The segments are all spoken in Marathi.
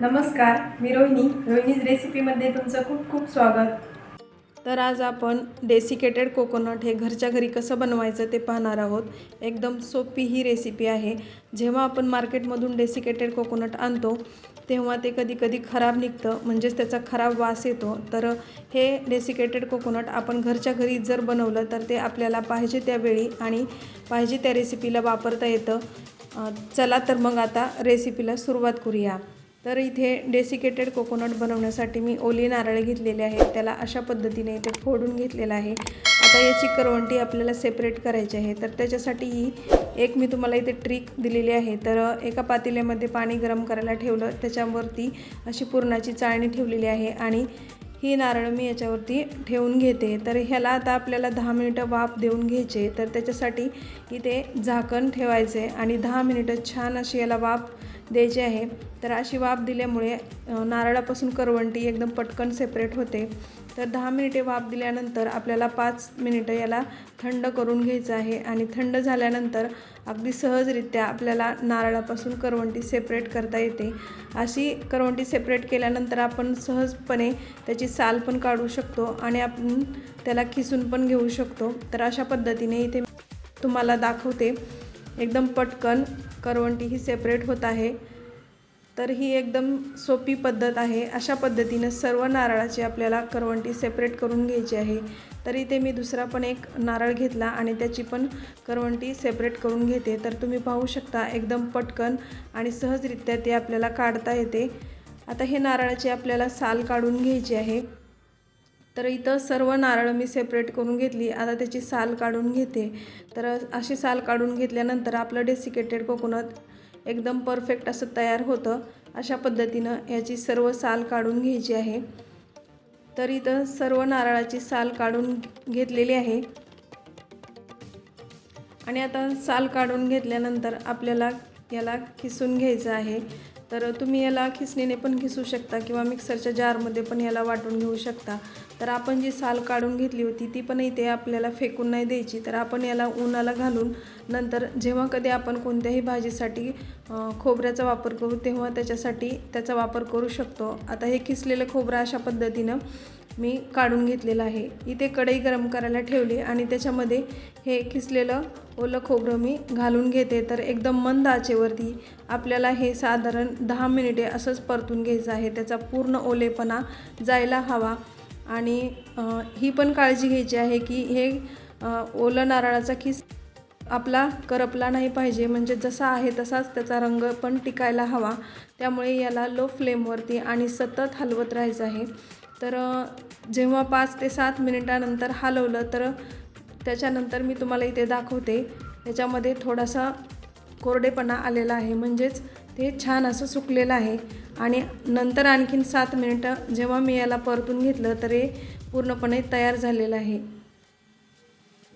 नमस्कार मी रोहिणी. रोहिणीज रेसिपीमध्ये तुमचं खूप खूप स्वागत. तर आज आपण डेसिकेटेड कोकोनट हे घरच्या घरी कसं बनवायचं ते पाहणार आहोत. एकदम सोपी ही रेसिपी आहे. जेव्हा आपण मार्केटमधून डेसिकेटेड कोकोनट आणतो तेव्हा ते कधी कधी खराब निघतं म्हणजेच त्याचा खराब वास येतो. तर हे डेसिकेटेड कोकोनट आपण घरच्या घरी जर बनवलं तर ते आपल्याला पाहिजे त्यावेळी आणि पाहिजे त्या रेसिपीला वापरता येतं. चला तर मग आता रेसिपीला सुरुवात करूया. तर इथे डेसिकेटेड कोकोनट बनवण्यासाठी मी ओली नारळ घेतलेले आहेत. त्याला अशा पद्धतीने इथे फोडून घेतलेलं आहे. आता याची करवंटी आपल्याला सेपरेट करायची आहे. तर त्याच्यासाठी ही एक मी तुम्हाला इथे ट्रिक दिलेली आहे. तर एका पातेल्यामध्ये पाणी गरम करायला ठेवलं. त्याच्यावरती अशी पुरणाची चाळणी ठेवलेली आहे. आणि ही नारळ मी याच्यावरती ठेवून घेते. तर ह्याला आता आपल्याला दहा मिनिटं वाफ देऊन घ्यायचे. तर त्याच्यासाठी इथे झाकण ठेवायचे. आणि दहा मिनिटं छान अशी याला वाफ द्यायची आहे. तर अशी वाफ दिल्यामुळे नारळापासून करवंटी एकदम पटकन सेपरेट होते. तर दहा मिनिटे वाफ दिल्यानंतर आपल्याला पाच मिनिटं याला थंड करून घ्यायचं आहे. आणि थंड झाल्यानंतर अगदी सहजरित्या आपल्याला नारळापासून करवंटी सेपरेट करता येते. अशी करवंटी सेपरेट केल्यानंतर आपण सहजपणे त्याची साल पण काढू शकतो आणि आपण त्याला खिसून पण घेऊ शकतो. तर अशा पद्धतीने इथे तुम्हाला दाखवते. एकदम पटकन करवंटी ही सेपरेट होत आहे. तर ही एकदम सोपी पद्धत आहे. अशा पद्धतीनं सर्व नारळाची आपल्याला करवंटी सेपरेट करून घ्यायची आहे. तर इथे मी दुसरा पण एक नारळ घेतला आणि त्याची पण करवंटी सेपरेट करून घेते. तर तुम्ही पाहू शकता एकदम पटकन आणि सहजरित्या ते आपल्याला काढता येते. आता हे नारळाची आपल्याला साल काढून घ्यायची आहे. तर इथं सर्व नारळ मी सेपरेट करून घेतली. आता त्याची साल काढून घेते. तर अशी साल काढून घेतल्यानंतर आपलं डेसिकेटेड कोकोनट एकदम परफेक्ट असं तयार होतं. अशा पद्धतीनं याची सर्व साल काढून घ्यायची आहे. तर इथं सर्व नारळाची साल काढून घेतलेली आहे. आणि आता साल काढून घेतल्यानंतर आपल्याला याला खिसून घ्यायचं आहे. तर तुम्ही याला खिसणीने पण खिसू शकता किंवा मिक्सरच्या जारमध्ये पण याला वाटून घेऊ शकता. तर आपण जी साल काढून घेतली होती ती पण इथे आपल्याला फेकून नाही द्यायची. तर आपण याला उन्हाला घालून नंतर जेव्हा कधी आपण कोणत्याही भाजीसाठी खोबऱ्याचा वापर करू तेव्हा त्याच्यासाठी त्याचा वापर करू शकतो. आता हे किसलेलं खोबरं अशा पद्धतीनं मी काढून घेतलेलं आहे. इथे कढई गरम करायला ठेवली आणि त्याच्यामध्ये हे किसलेलं ओलं खोबरं मी घालून घेते. तर एकदम मंद आचेवरती आपल्याला हे साधारण दहा मिनिटे असंच परतून घ्यायचं आहे. त्याचा पूर्ण ओलेपणा जायला हवा. आणि ही पण काळजी घ्यायची आहे की हे ओलं नारळाचा किस आपला करपला नाही पाहिजे. म्हणजे जसा आहे तसाच त्याचा रंग पण टिकायला हवा. त्यामुळे याला लो फ्लेमवरती आणि सतत हलवत राहायचं आहे. तर जेव्हा पाच ते सात मिनिटानंतर हलवलं तर त्याच्यानंतर मी तुम्हाला इथे दाखवते. त्याच्यामध्ये थोडासा कोरडेपणा आलेला आहे. म्हणजेच हे छान असं सुकलेलं आहे. आणि नंतर आणखीन सात मिनिटं जेव्हा मी याला परतून घेतलं तर हे पूर्णपणे तयार झालेलं आहे.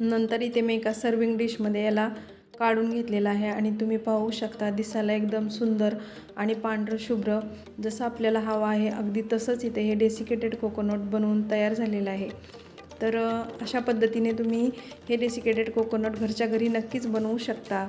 नंतर इथे मी एका सर्विंग डिशमध्ये याला काढून घेतलेलं आहे. आणि तुम्ही पाहू शकता दिसायला एकदम सुंदर आणि पांढरं शुभ्र जसं आपल्याला हवं आहे. अगदी तसंच इथे हे डेसिकेटेड कोकोनट बनवून तयार झालेलं आहे. तर अशा पद्धतीने तुम्ही हे डेसिकेटेड कोकोनट घरच्या घरी नक्कीच बनवू शकता.